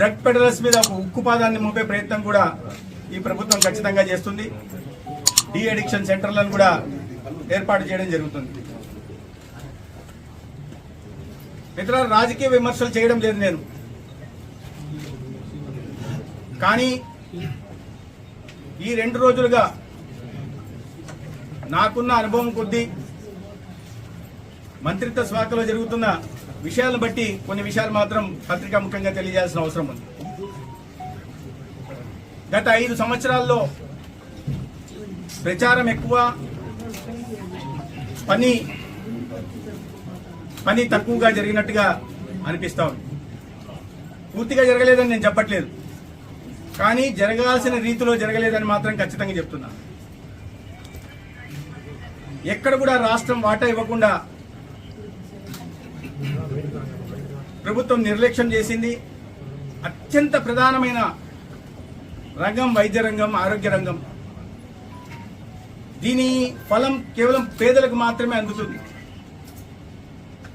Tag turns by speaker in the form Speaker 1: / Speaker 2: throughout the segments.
Speaker 1: Drug peddlers మీద ఒక ఉక్కుపాదాన్ని మోపే ప్రయత్నం కూడా ఈ ప్రభుత్వం ఖచ్చితంగా చేస్తుంది. డి అడిక్షన్ సెంటర్లను కూడా ఏర్పాటు చేయడం జరుగుతుంది. మిత్రులు రాజకీయ విమర్శలు చేయడం లేదు నేను. కానీ ఈ రెండు రోజులుగా నాకున్న అనుభవం కొద్దీ మంత్రిత్వ శాఖలో జరుగుతున్న విషయాలను బట్టి కొన్ని విషయాలు మాత్రం పత్రికా ముఖ్యంగా తెలియజేయాల్సిన అవసరం ఉంది. గత ఐదు సంవత్సరాల్లో ప్రచారం ఎక్కువ పని పని తక్కువగా జరిగినట్టుగా అనిపిస్తా ఉంది. పూర్తిగా జరగలేదని నేను చెప్పట్లేదు. కానీ జరగాల్సిన రీతిలో జరగలేదని మాత్రం ఖచ్చితంగా చెప్తున్నా. ఎక్కడ కూడా రాష్ట్రం వాటా ఇవ్వకుండా ప్రభుత్వం నిర్లక్ష్యం చేసింది. అత్యంత ప్రధానమైన రంగం వైద్య రంగం ఆరోగ్య రంగం. దీని ఫలం కేవలం పేదలకు మాత్రమే అందుతుంది.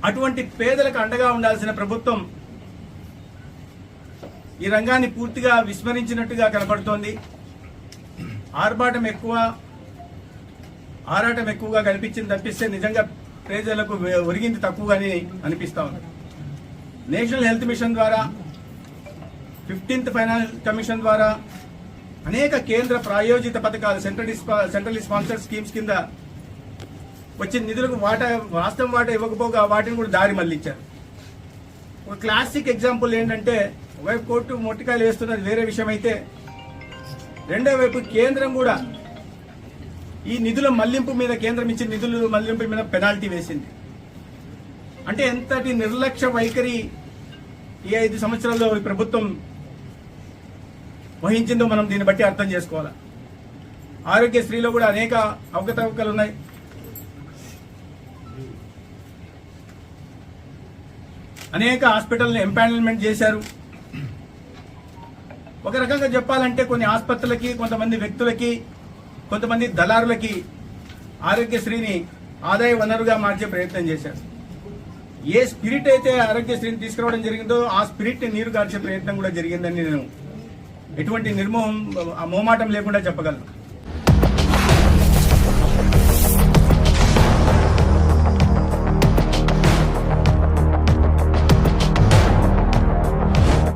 Speaker 1: అటువంటి పేదలకు అండగా ఉండాల్సిన ప్రభుత్వం ఈ రంగాన్ని పూర్తిగా విస్మరించినట్టుగా కనపడుతోంది. ఆర్భాటం ఎక్కువ ఆరాటం ఎక్కువగా కనిపించింది తప్పిస్తే నిజంగా ప్రజలకు ఒరిగింది తక్కువగానే అనిపిస్తా ఉంది. నేషనల్ హెల్త్ మిషన్ ద్వారా ఫిఫ్టీన్త్ ఫైనాన్స్ కమిషన్ ద్వారా అనేక కేంద్ర ప్రాయోజిత పథకాలు సెంట్రల్ సెంట్రల్ స్పాన్సర్ స్కీమ్స్ కింద వచ్చిన నిధులకు వాటా వాస్తవం వాటా ఇవ్వకపోగా వాటిని కూడా దారి మళ్ళించారు ఒక క్లాసిక్ ఎగ్జాంపుల్ ఏంటంటే ఒకవైపు కోర్టు మొట్టికాయలు వేస్తున్నది వేరే విషయం అయితే రెండో వైపు కేంద్రం కూడా ఈ నిధుల మళ్ళింపు మీద కేంద్రం ఇచ్చిన నిధుల మళ్ళింపు మీద పెనాల్టీ వేసింది. అంటే ఎంతటి నిర్లక్ష్య వైఖరి ఈ ఐదు సంవత్సరాల్లో ఈ ప్రభుత్వం వహించిందో మనం దీన్ని బట్టి అర్థం చేసుకోవాలి? ఆరోగ్యశ్రీలో కూడా అనేక అవకతవకలు ఉన్నాయి. అనేక హాస్పిటల్ని ఎంపానల్మెంట్ చేశారు. ఒక రకంగా చెప్పాలంటే కొన్ని ఆసుపత్రులకి కొంతమంది వ్యక్తులకి కొంతమంది దళారులకి ఆరోగ్యశ్రీని ఆదాయ వనరుగా మార్చే ప్రయత్నం చేశారు. ఏ స్పిరిట్ అయితే ఆరోగ్యశ్రీని తీసుకురావడం జరిగిందో ఆ స్పిరిట్ నీరు కార్చే ప్రయత్నం కూడా జరిగిందని నేను ఎటువంటి నిర్మోహం ఆ మోమాటం లేకుండా చెప్పగలను.